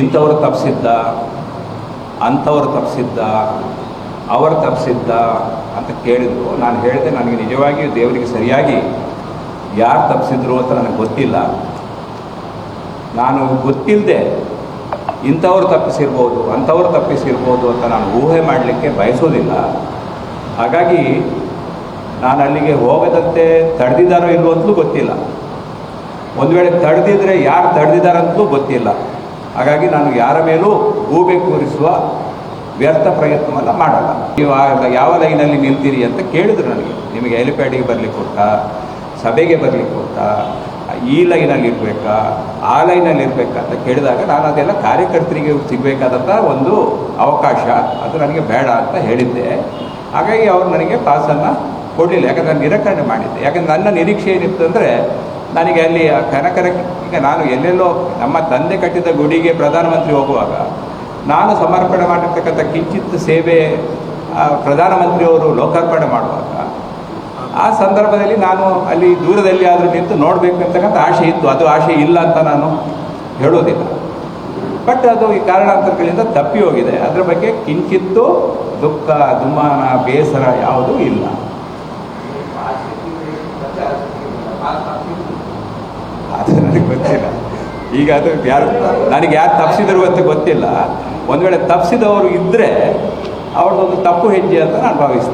ಇಂಥವ್ರು ತಪ್ಪಿಸಿದ್ದ ಅಂಥವ್ರು ತಪ್ಪಿಸಿದ್ದ ಅವರು ತಪ್ಪಿಸಿದ್ದ ಅಂತ ಕೇಳಿದ್ರು. ನಾನು ಹೇಳಿದೆ, ನನಗೆ ನಿಜವಾಗಿಯೂ ದೇವರಿಗೆ ಸರಿಯಾಗಿ ಯಾರು ತಪ್ಪಿಸಿದ್ರು ಅಂತ ನನಗೆ ಗೊತ್ತಿಲ್ಲ. ನಾನು ಗೊತ್ತಿಲ್ಲದೆ ಇಂಥವ್ರು ತಪ್ಪಿಸಿರ್ಬೋದು, ಅಂಥವ್ರು ತಪ್ಪಿಸಿರ್ಬೋದು ಅಂತ ನಾನು ಊಹೆ ಮಾಡಲಿಕ್ಕೆ ಬಯಸೋದಿಲ್ಲ. ಹಾಗಾಗಿ ನಾನು ಅಲ್ಲಿಗೆ ಹೋಗದಂತೆ ತಡೆದಿದ್ದಾರೋ ಇಲ್ವೋ ಅಂತಲೂ ಗೊತ್ತಿಲ್ಲ. ಒಂದು ವೇಳೆ ತಡೆದಿದ್ರೆ ಯಾರು ತಡೆದಿದ್ದಾರಂತಲೂ ಗೊತ್ತಿಲ್ಲ. ಹಾಗಾಗಿ ನಾನು ಯಾರ ಮೇಲೂ ಗೂಬೆ ಕೂರಿಸುವ ವ್ಯರ್ಥ ಪ್ರಯತ್ನವನ್ನು ಮಾಡಲ್ಲ. ನೀವು ಯಾವ ಲೈನಲ್ಲಿ ನಿಲ್ತೀರಿ ಅಂತ ಕೇಳಿದ್ರು ನನಗೆ. ನಿಮಗೆ ಹೆಲಿಪ್ಯಾಡಿಗೆ ಬರಲಿಕ್ಕೆ ಕೊಡ್ತಾ ಸಭೆಗೆ ಬರಲಿಕ್ಕೆ ಕೊಡ್ತಾ ಈ ಲೈನಲ್ಲಿ ಇರಬೇಕಾ, ಆ ಲೈನಲ್ಲಿ ಇರಬೇಕಾ ಅಂತ ಕೇಳಿದಾಗ ನಾನು ಅದೆಲ್ಲ ಕಾರ್ಯಕರ್ತರಿಗೆ ಸಿಗಬೇಕಾದಂಥ ಒಂದು ಅವಕಾಶ. ಅದು ನನಗೆ ಬೇಡ ಅಂತ ಹೇಳಿದ್ದೆ. ಹಾಗಾಗಿ ಅವರು ನನಗೆ ಪಾಸನ್ನು ಕೊಡಲಿಲ್ಲ. ಯಾಕಂದ್ರೆ ನಾನು ನಿರಾಕರಣೆ ಮಾಡಿದ್ದೆ. ಯಾಕಂದ್ರೆ ನನ್ನ ನಿರೀಕ್ಷೆ ಏನಿತ್ತು ಅಂದರೆ ನನಗೆ ಅಲ್ಲಿ ಆ ಕನಕರ ಈಗ ನಾನು ಎಲ್ಲೆಲ್ಲೋ ನಮ್ಮ ತಂದೆ ಕಟ್ಟಿದ ಗುಡಿಗೆ ಪ್ರಧಾನಮಂತ್ರಿ ಹೋಗುವಾಗ ನಾನು ಸಮರ್ಪಣೆ ಮಾಡಿರ್ತಕ್ಕಂಥ ಕಿಂಚಿತ್ ಸೇವೆ ಪ್ರಧಾನಮಂತ್ರಿಯವರು ಲೋಕಾರ್ಪಣೆ ಮಾಡುವಾಗ ಆ ಸಂದರ್ಭದಲ್ಲಿ ನಾನು ಅಲ್ಲಿ ದೂರದಲ್ಲಿ ಆದರೂ ನಿಂತು ನೋಡಬೇಕು ಅಂತಕ್ಕಂಥ ಆಶೆ ಇತ್ತು. ಅದು ಆಸೆ ಇಲ್ಲ ಅಂತ ನಾನು ಹೇಳೋದಿಲ್ಲ. ಬಟ್ ಅದು ಈ ಕಾರಣಾಂತರಗಳಿಂದ ತಪ್ಪಿ ಹೋಗಿದೆ. ಅದರ ಬಗ್ಗೆ ಕಿಂಚಿತ್ತು ದುಃಖ, ದುಮಾನ, ಬೇಸರ ಯಾವುದೂ ಇಲ್ಲ ಅದು ನನಗೆ ಗೊತ್ತಿಲ್ಲ. ಈಗ ಅದು ಯಾರು ನನಗೆ ಯಾರು ತಪ್ಪಿಸಿದ್ರು ಅಂತ ಗೊತ್ತಿಲ್ಲ. ಒಂದು ವೇಳೆ ತಪ್ಪಿಸಿದವರು ಇದ್ದರೆ ಅವ್ರದ್ದೊಂದು ತಪ್ಪು ಹೆಜ್ಜೆ ಅಂತ ನಾನು ಭಾವಿಸ್ತೇನೆ.